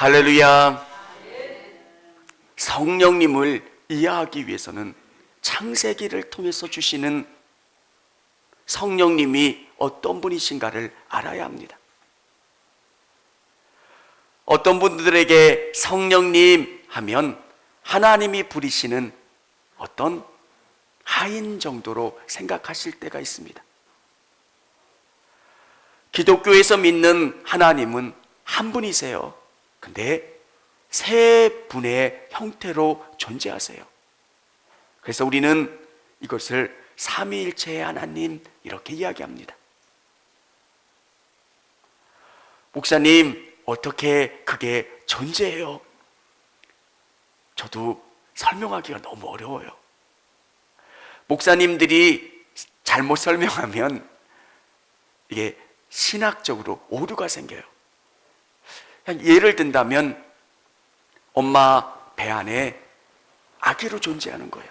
할렐루야. 성령님을 이해하기 위해서는 창세기를 통해서 주시는 성령님이 어떤 분이신가를 알아야 합니다. 어떤 분들에게 성령님 하면 하나님이 부리시는 어떤 하인 정도로 생각하실 때가 있습니다. 기독교에서 믿는 하나님은 한 분이세요. 근데 세 분의 형태로 존재하세요. 그래서 우리는 이것을 삼위일체의 하나님 이렇게 이야기합니다. 목사님, 어떻게 그게 존재해요? 저도 설명하기가 너무 어려워요. 목사님들이 잘못 설명하면 이게 신학적으로 오류가 생겨요. 예를 든다면 엄마 배 안에 아기로 존재하는 거예요.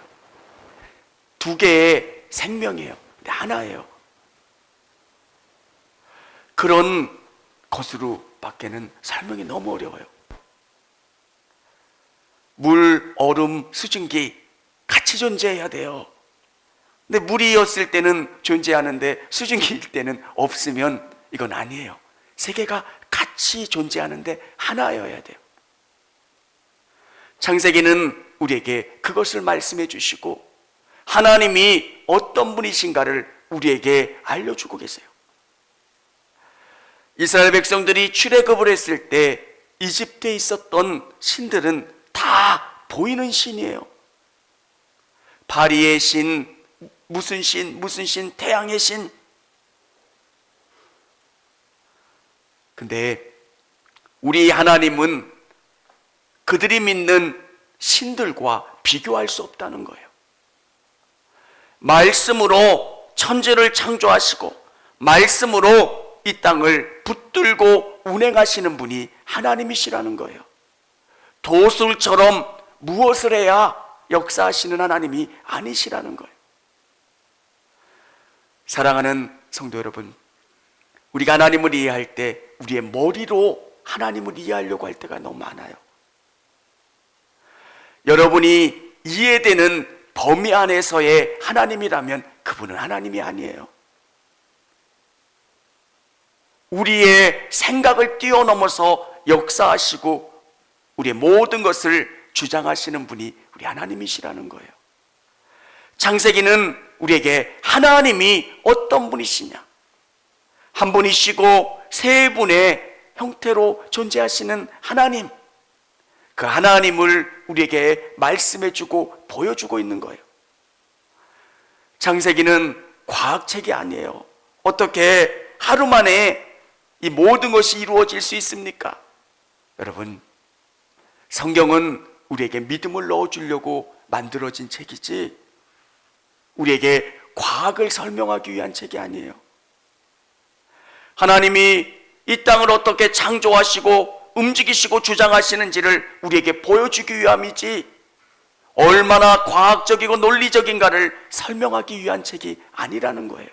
두 개의 생명이에요. 하나예요. 그런 것으로 밖에는 설명이 너무 어려워요. 물, 얼음, 수증기 같이 존재해야 돼요. 근데 물이었을 때는 존재하는데 수증기일 때는 없으면 이건 아니에요. 세 개가 같이 존재하는데 하나여야 돼요. 창세기는 우리에게 그것을 말씀해 주시고 하나님이 어떤 분이신가를 우리에게 알려주고 계세요. 이스라엘 백성들이 출애굽을 했을 때 이집트에 있었던 신들은 다 보이는 신이에요. 바리의 신, 무슨 신, 무슨 신, 태양의 신. 근데 우리 하나님은 그들이 믿는 신들과 비교할 수 없다는 거예요. 말씀으로 천지를 창조하시고 말씀으로 이 땅을 붙들고 운행하시는 분이 하나님이시라는 거예요. 도술처럼 무엇을 해야 역사하시는 하나님이 아니시라는 거예요. 사랑하는 성도 여러분, 우리가 하나님을 이해할 때 우리의 머리로 하나님을 이해하려고 할 때가 너무 많아요. 여러분이 이해되는 범위 안에서의 하나님이라면 그분은 하나님이 아니에요. 우리의 생각을 뛰어넘어서 역사하시고 우리의 모든 것을 주장하시는 분이 우리 하나님이시라는 거예요. 창세기는 우리에게 하나님이 어떤 분이시냐? 한 분이시고 세 분의 형태로 존재하시는 하나님. 그 하나님을 우리에게 말씀해 주고 보여주고 있는 거예요. 창세기는 과학책이 아니에요. 어떻게 하루 만에 이 모든 것이 이루어질 수 있습니까? 여러분, 성경은 우리에게 믿음을 넣어주려고 만들어진 책이지, 우리에게 과학을 설명하기 위한 책이 아니에요. 하나님이 이 땅을 어떻게 창조하시고 움직이시고 주장하시는지를 우리에게 보여주기 위함이지, 얼마나 과학적이고 논리적인가를 설명하기 위한 책이 아니라는 거예요.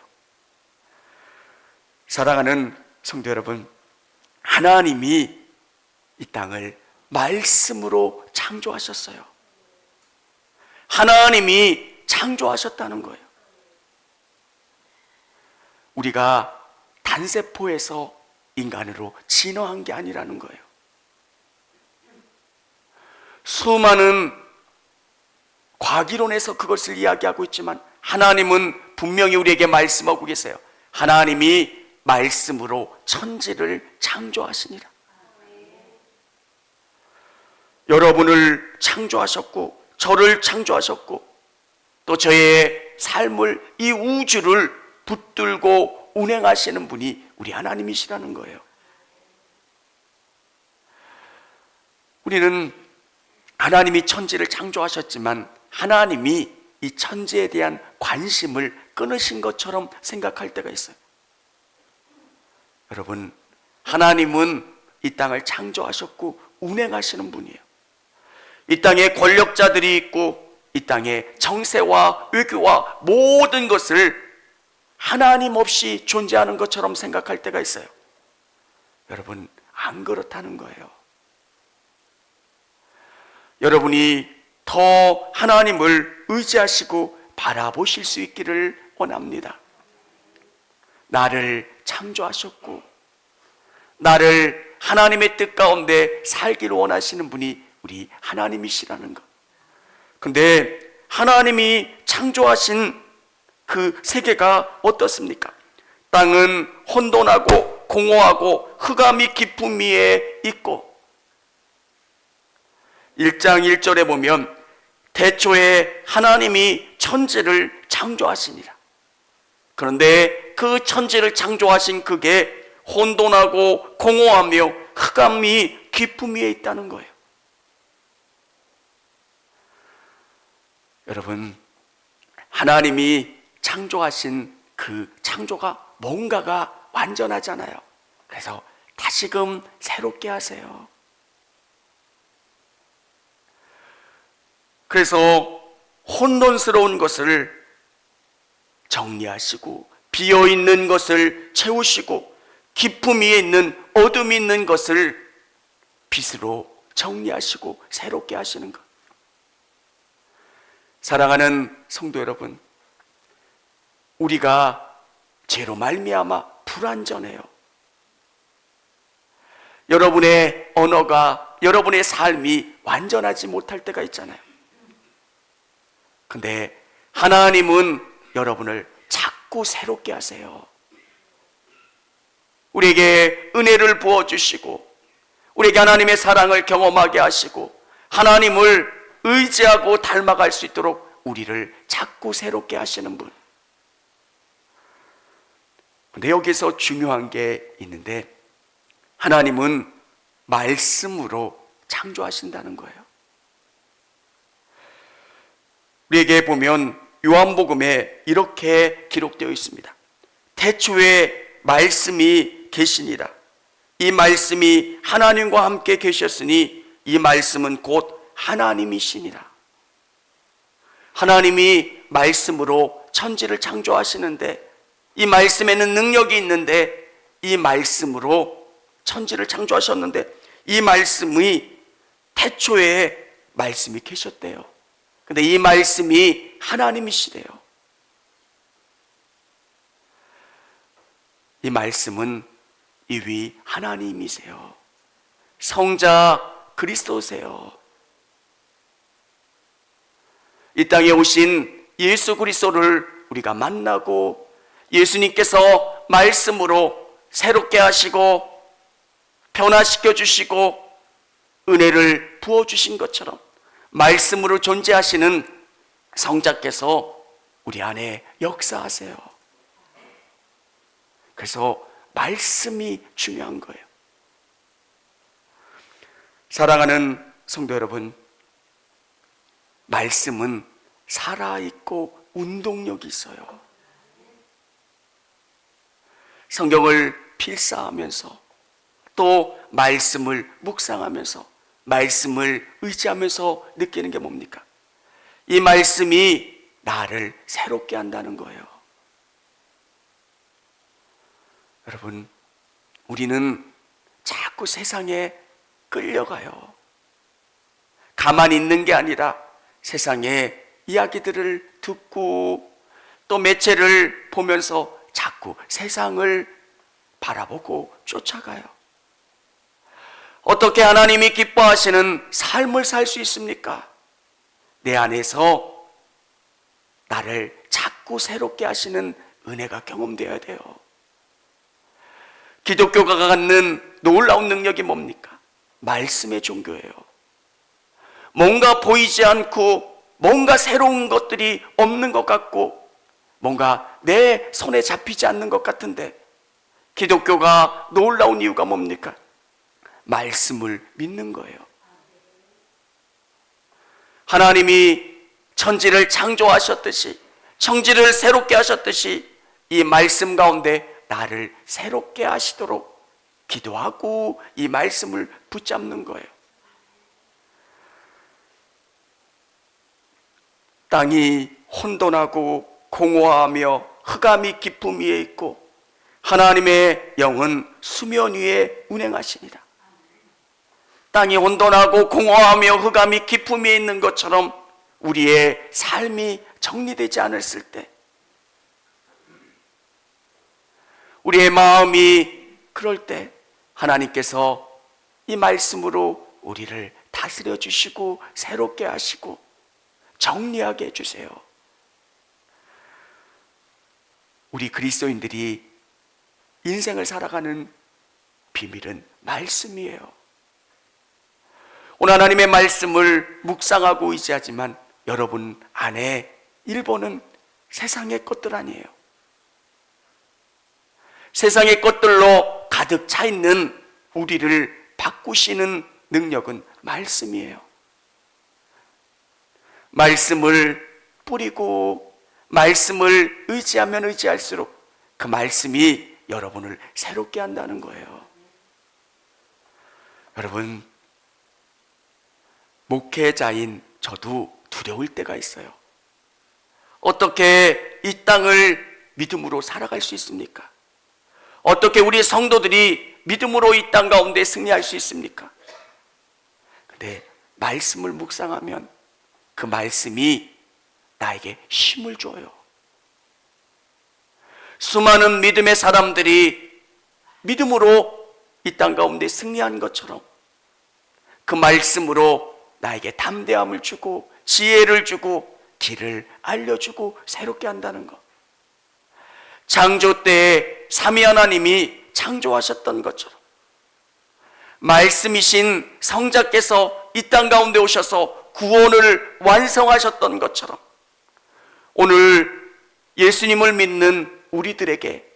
사랑하는 성도 여러분, 하나님이 이 땅을 말씀으로 창조하셨어요. 하나님이 창조하셨다는 거예요. 우리가 단세포에서 인간으로 진화한 게 아니라는 거예요. 수많은 과기론에서 그것을 이야기하고 있지만 하나님은 분명히 우리에게 말씀하고 계세요. 하나님이 말씀으로 천지를 창조하시니라. 여러분을 창조하셨고, 저를 창조하셨고, 또 저의 삶을, 이 우주를 붙들고 운행하시는 분이 우리 하나님이시라는 거예요. 우리는 하나님이 천지를 창조하셨지만 하나님이 이 천지에 대한 관심을 끊으신 것처럼 생각할 때가 있어요. 여러분, 하나님은 이 땅을 창조하셨고 운행하시는 분이에요. 이 땅에 권력자들이 있고 이 땅에 정세와 외교와 모든 것을 하나님 없이 존재하는 것처럼 생각할 때가 있어요. 여러분, 안 그렇다는 거예요. 여러분이 더 하나님을 의지하시고 바라보실 수 있기를 원합니다. 나를 창조하셨고, 나를 하나님의 뜻 가운데 살기를 원하시는 분이 우리 하나님이시라는 것. 근데 하나님이 창조하신 그 세계가 어떻습니까? 땅은 혼돈하고 공허하고 흑암이 깊음 위에 있고 1장 1절에 보면 대초에 하나님이 천지를 창조하시니라. 그런데 그 천지를 창조하신 그게 혼돈하고 공허하며 흑암이 깊음 위에 있다는 거예요. 여러분, 하나님이 창조하신 그 창조가 뭔가가 완전하잖아요. 그래서 다시금 새롭게 하세요. 그래서 혼돈스러운 것을 정리하시고 비어 있는 것을 채우시고 위에 있는 어둠이 있는 것을 빛으로 정리하시고 새롭게 하시는 것. 사랑하는 성도 여러분, 우리가 죄로 말미암아 불완전해요. 여러분의 언어가 여러분의 삶이 완전하지 못할 때가 있잖아요. 근데 하나님은 여러분을 자꾸 새롭게 하세요. 우리에게 은혜를 부어 주시고 우리에게 하나님의 사랑을 경험하게 하시고 하나님을 의지하고 닮아갈 수 있도록 우리를 자꾸 새롭게 하시는 분. 근데 여기서 중요한 게 있는데 하나님은 말씀으로 창조하신다는 거예요. 우리에게 보면 요한복음에 이렇게 기록되어 있습니다. 태초에 말씀이 계시니라. 이 말씀이 하나님과 함께 계셨으니 이 말씀은 곧 하나님이시니라. 하나님이 말씀으로 천지를 창조하시는데 이 말씀에는 능력이 있는데 이 말씀으로 천지를 창조하셨는데 이 말씀이 태초에 말씀이 계셨대요. 근데 이 말씀이 하나님이시래요. 이 말씀은 이 위 하나님이세요. 성자 그리스도세요. 이 땅에 오신 예수 그리스도를 우리가 만나고 예수님께서 말씀으로 새롭게 하시고 변화시켜 주시고 은혜를 부어 주신 것처럼 말씀으로 존재하시는 성자께서 우리 안에 역사하세요. 그래서 말씀이 중요한 거예요. 사랑하는 성도 여러분, 말씀은 살아있고 운동력이 있어요. 성경을 필사하면서 또 말씀을 묵상하면서 말씀을 의지하면서 느끼는 게 뭡니까? 이 말씀이 나를 새롭게 한다는 거예요. 여러분, 우리는 자꾸 세상에 끌려가요. 가만히 있는 게 아니라 세상의 이야기들을 듣고 또 매체를 보면서 자꾸 세상을 바라보고 쫓아가요. 어떻게 하나님이 기뻐하시는 삶을 살 수 있습니까? 내 안에서 나를 자꾸 새롭게 하시는 은혜가 경험되어야 돼요. 기독교가 갖는 놀라운 능력이 뭡니까? 말씀의 종교예요. 뭔가 보이지 않고 뭔가 새로운 것들이 없는 것 같고 뭔가 내 손에 잡히지 않는 것 같은데 기독교가 놀라운 이유가 뭡니까? 말씀을 믿는 거예요. 하나님이 천지를 창조하셨듯이 청지를 새롭게 하셨듯이 이 말씀 가운데 나를 새롭게 하시도록 기도하고 이 말씀을 붙잡는 거예요. 땅이 혼돈하고 공허하며 흑암이 깊음 위에 있고 하나님의 영은 수면 위에 운행하시니라. 땅이 혼돈하고 공허하며 흑암이 기품이 있는 것처럼 우리의 삶이 정리되지 않았을 때 우리의 마음이 그럴 때 하나님께서 이 말씀으로 우리를 다스려 주시고 새롭게 하시고 정리하게 해 주세요. 우리 그리스도인들이 인생을 살아가는 비밀은 말씀이에요. 오늘 하나님의 말씀을 묵상하고 의지하지만 여러분 안에 일본은 세상의 것들 아니에요. 세상의 것들로 가득 차 있는 우리를 바꾸시는 능력은 말씀이에요. 말씀을 뿌리고 말씀을 의지하면 의지할수록 그 말씀이 여러분을 새롭게 한다는 거예요. 여러분, 목회자인 저도 두려울 때가 있어요. 어떻게 이 땅을 믿음으로 살아갈 수 있습니까? 어떻게 우리 성도들이 믿음으로 이 땅 가운데 승리할 수 있습니까? 근데 말씀을 묵상하면 그 말씀이 나에게 힘을 줘요. 수많은 믿음의 사람들이 믿음으로 이 땅 가운데 승리한 것처럼 그 말씀으로 나에게 담대함을 주고 지혜를 주고 길을 알려주고 새롭게 한다는 것. 창조 때에 삼위 하나님이 창조하셨던 것처럼 말씀이신 성자께서 이 땅 가운데 오셔서 구원을 완성하셨던 것처럼 오늘 예수님을 믿는 우리들에게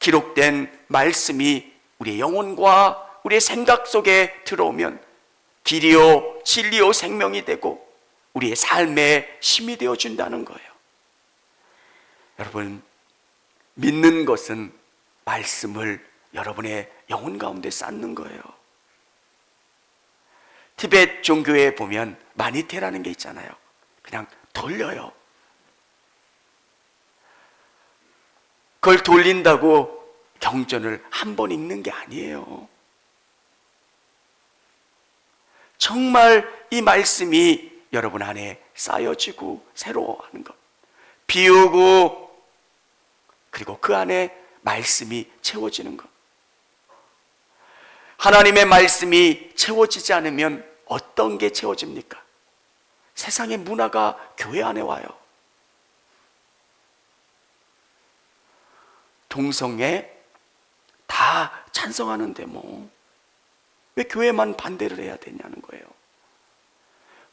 기록된 말씀이 우리의 영혼과 우리의 생각 속에 들어오면 길이요 진리요 생명이 되고 우리의 삶의 힘이 되어 준다는 거예요. 여러분 믿는 것은 말씀을 여러분의 영혼 가운데 쌓는 거예요. 티베트 종교에 보면 마니테라는 게 있잖아요. 그냥 돌려요. 그걸 돌린다고 경전을 한 번 읽는 게 아니에요. 정말 이 말씀이 여러분 안에 쌓여지고 새로워하는 것. 비우고 그리고 그 안에 말씀이 채워지는 것. 하나님의 말씀이 채워지지 않으면 어떤 게 채워집니까? 세상의 문화가 교회 안에 와요. 동성애 다 찬성하는데 뭐. 왜 교회만 반대를 해야 되냐는 거예요.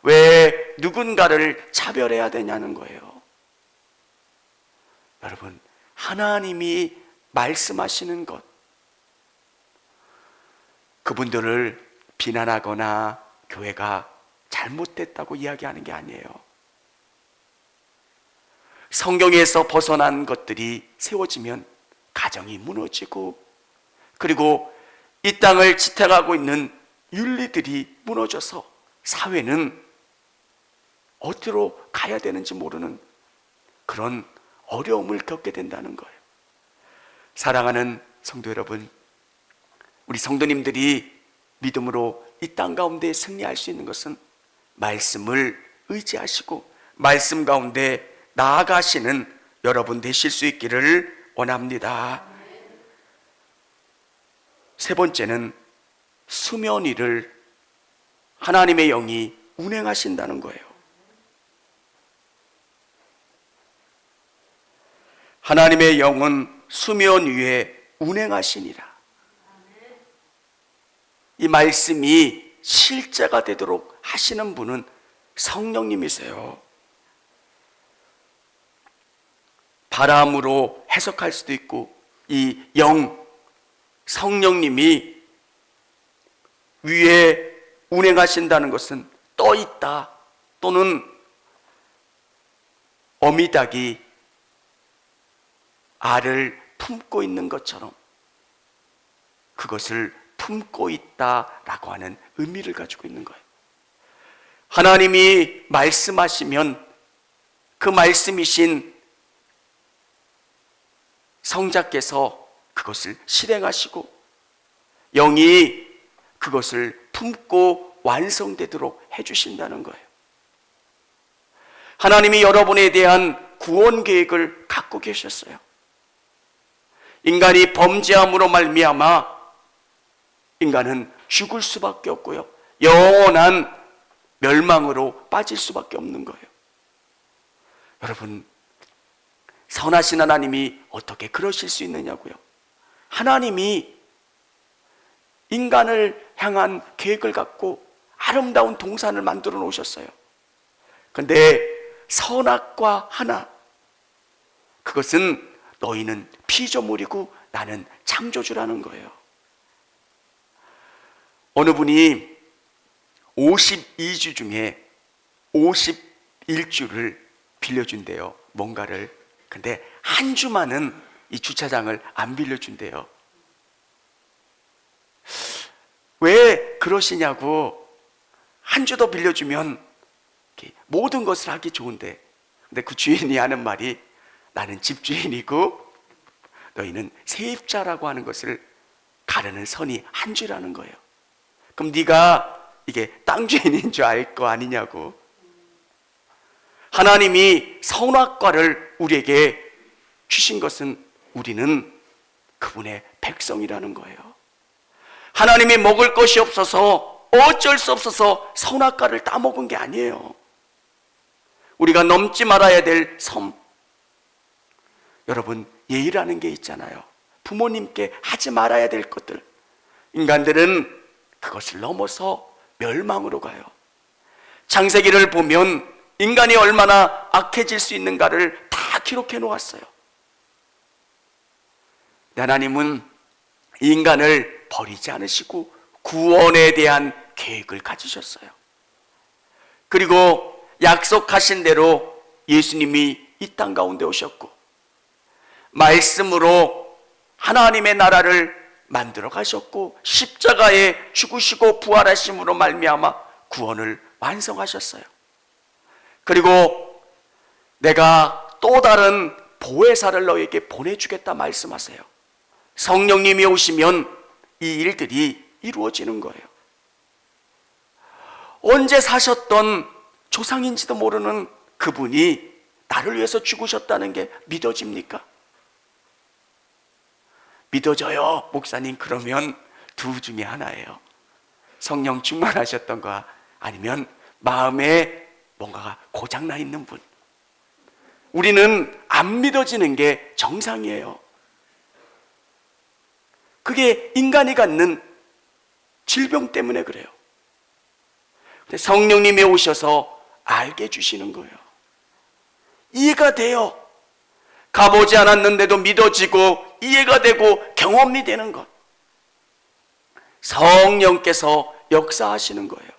왜 누군가를 차별해야 되냐는 거예요. 여러분, 하나님이 말씀하시는 것, 그분들을 비난하거나 교회가 잘못됐다고 이야기하는 게 아니에요. 성경에서 벗어난 것들이 세워지면 가정이 무너지고 그리고 이 땅을 지탱하고 있는 윤리들이 무너져서 사회는 어디로 가야 되는지 모르는 그런 어려움을 겪게 된다는 거예요. 사랑하는 성도 여러분, 우리 성도님들이 믿음으로 이 땅 가운데 승리할 수 있는 것은 말씀을 의지하시고 말씀 가운데 나아가시는 여러분 되실 수 있기를 원합니다. 세 번째는 수면 위를 하나님의 영이 운행하신다는 거예요. 하나님의 영은 수면 위에 운행하시니라. 이 말씀이 실제가 되도록 하시는 분은 성령님이세요. 바람으로 해석할 수도 있고 이 영, 성령님이 위에 운행하신다는 것은 떠 있다 또는 어미닭이 알을 품고 있는 것처럼 그것을 품고 있다라고 하는 의미를 가지고 있는 거예요. 하나님이 말씀하시면 그 말씀이신 성자께서 그것을 실행하시고 영이 그것을 품고 완성되도록 해주신다는 거예요. 하나님이 여러분에 대한 구원 계획을 갖고 계셨어요. 인간이 범죄함으로 말미암아 인간은 죽을 수밖에 없고요. 영원한 멸망으로 빠질 수밖에 없는 거예요. 여러분, 선하신 하나님이 어떻게 그러실 수 있느냐고요? 하나님이 인간을 향한 계획을 갖고 아름다운 동산을 만들어 놓으셨어요. 근데 선악과 하나, 그것은 너희는 피조물이고 나는 창조주라는 거예요. 어느 분이 52주 중에 51주를 빌려준대요. 뭔가를. 근데 한 주만은 이 주차장을 안 빌려준대요. 왜 그러시냐고 한 주 더 빌려주면 모든 것을 하기 좋은데 근데 그 주인이 하는 말이 나는 집주인이고 너희는 세입자라고 하는 것을 가르는 선이 한 주라는 거예요. 그럼 네가 이게 땅 주인인 줄 알 거 아니냐고. 하나님이 선악과를 우리에게 주신 것은 우리는 그분의 백성이라는 거예요. 하나님이 먹을 것이 없어서 어쩔 수 없어서 선악과를 따먹은 게 아니에요. 우리가 넘지 말아야 될 섬. 여러분, 예의라는 게 있잖아요. 부모님께 하지 말아야 될 것들. 인간들은 그것을 넘어서 멸망으로 가요. 창세기를 보면 인간이 얼마나 악해질 수 있는가를 다 기록해 놓았어요. 하나님은 인간을 버리지 않으시고 구원에 대한 계획을 가지셨어요. 그리고 약속하신 대로 예수님이 이 땅 가운데 오셨고 말씀으로 하나님의 나라를 만들어 가셨고 십자가에 죽으시고 부활하심으로 말미암아 구원을 완성하셨어요. 그리고 내가 또 다른 보혜사를 너에게 보내주겠다 말씀하세요. 성령님이 오시면 이 일들이 이루어지는 거예요. 언제 사셨던 조상인지도 모르는 그분이 나를 위해서 죽으셨다는 게 믿어집니까? 믿어져요, 목사님. 그러면 두 중에 하나예요. 성령 충만하셨던 거 아니면 마음에 뭔가가 고장나 있는 분. 우리는 안 믿어지는 게 정상이에요. 그게 인간이 갖는 질병 때문에 그래요. 성령님이 오셔서 알게 해주시는 거예요. 이해가 돼요. 가보지 않았는데도 믿어지고 이해가 되고 경험이 되는 것. 성령께서 역사하시는 거예요.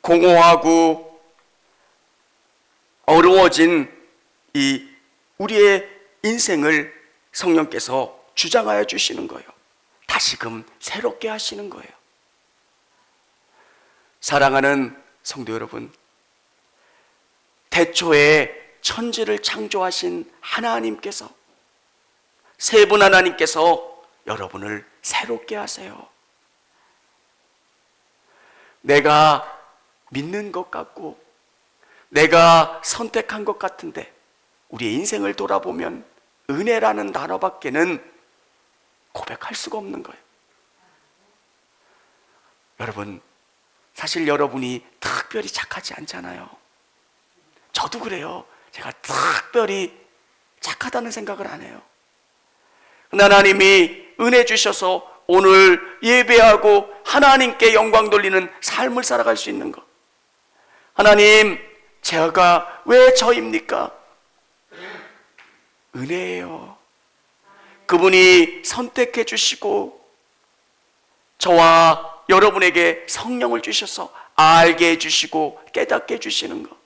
공허하고 어려워진 이 우리의 인생을 성령께서 주장하여 주시는 거예요. 다시금 새롭게 하시는 거예요. 사랑하는 성도 여러분, 태초에 천지를 창조하신 하나님께서 세 분 하나님께서 여러분을 새롭게 하세요. 내가 믿는 것 같고 내가 선택한 것 같은데 우리의 인생을 돌아보면 은혜라는 단어밖에는 고백할 수가 없는 거예요. 여러분, 사실 여러분이 특별히 착하지 않잖아요. 저도 그래요. 제가 특별히 착하다는 생각을 안 해요. 하나님이 은혜 주셔서 오늘 예배하고 하나님께 영광 돌리는 삶을 살아갈 수 있는 것. 하나님, 제가 왜 저입니까? 은혜예요. 그분이 선택해 주시고 저와 여러분에게 성령을 주셔서 알게 해 주시고 깨닫게 해 주시는 것.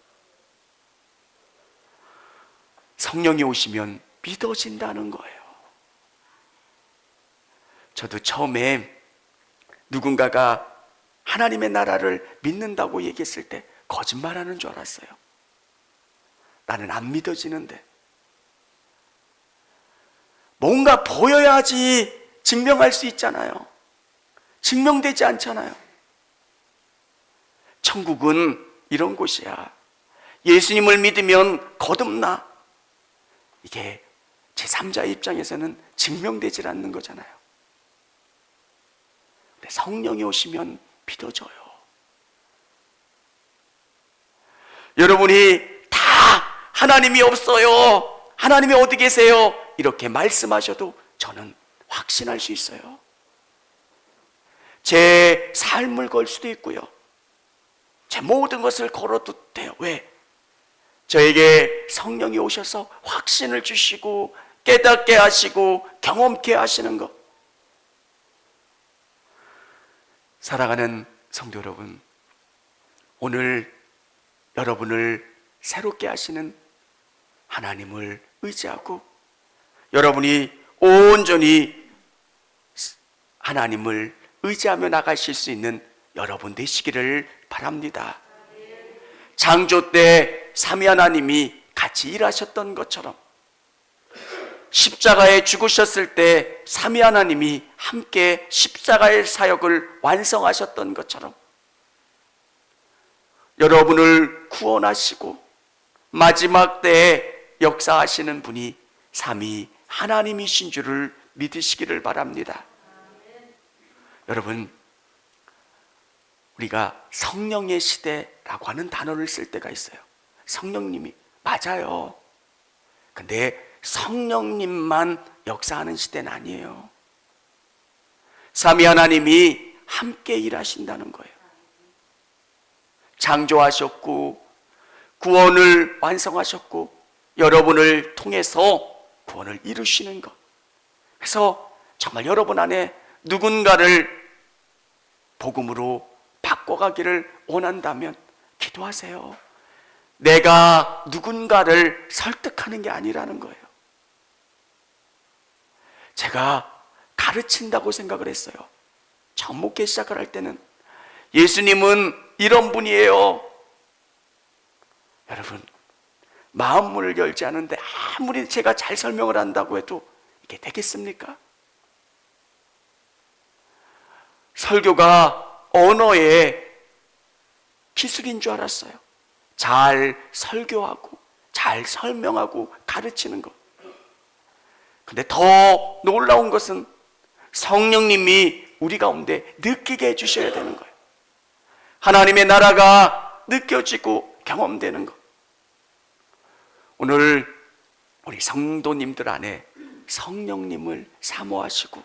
성령이 오시면 믿어진다는 거예요. 저도 처음에 누군가가 하나님의 나라를 믿는다고 얘기했을 때 거짓말하는 줄 알았어요. 나는 안 믿어지는데. 뭔가 보여야지 증명할 수 있잖아요. 증명되지 않잖아요. 천국은 이런 곳이야. 예수님을 믿으면 거듭나. 이게 제3자 입장에서는 증명되질 않는 거잖아요. 근데 성령이 오시면 믿어져요. 여러분이 다 하나님이 없어요. 하나님이 어디 계세요? 이렇게 말씀하셔도 저는 확신할 수 있어요. 제 삶을 걸 수도 있고요. 제 모든 것을 걸어도 돼요. 왜? 저에게 성령이 오셔서 확신을 주시고 깨닫게 하시고 경험케 하시는 것. 사랑하는 성도 여러분, 오늘 여러분을 새롭게 하시는 하나님을 의지하고 여러분이 온전히 하나님을 의지하며 나가실 수 있는 여러분 되시기를 바랍니다. 장조 때 삼위 하나님이 같이 일하셨던 것처럼 십자가에 죽으셨을 때 삼위 하나님이 함께 십자가의 사역을 완성하셨던 것처럼 여러분을 구원하시고 마지막 때에 역사하시는 분이 삼위 하나님이신 줄을 믿으시기를 바랍니다. 여러분, 우리가 성령의 시대라고 하는 단어를 쓸 때가 있어요. 성령님이 맞아요. 근데 성령님만 역사하는 시대는 아니에요. 삼위 하나님이 함께 일하신다는 거예요. 창조하셨고 구원을 완성하셨고 여러분을 통해서 구원을 이루시는 것. 그래서 정말 여러분 안에 누군가를 복음으로 바꿔가기를 원한다면 기도하세요. 내가 누군가를 설득하는 게 아니라는 거예요. 제가 가르친다고 생각을 했어요. 처음 목회 시작을 할 때는 예수님은 이런 분이에요. 여러분, 마음문을 열지 않은데 아무리 제가 잘 설명을 한다고 해도 이게 되겠습니까? 설교가 언어의 기술인 줄 알았어요. 잘 설교하고, 잘 설명하고, 가르치는 것. 근데 더 놀라운 것은 성령님이 우리 가운데 느끼게 해주셔야 되는 거예요. 하나님의 나라가 느껴지고 경험되는 것. 오늘 우리 성도님들 안에 성령님을 사모하시고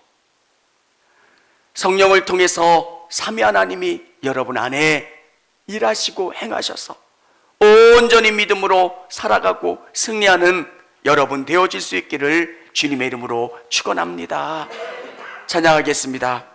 성령을 통해서 삼위 하나님이 여러분 안에 일하시고 행하셔서 온전히 믿음으로 살아가고 승리하는 여러분 되어질 수 있기를 주님의 이름으로 축원합니다. 찬양하겠습니다.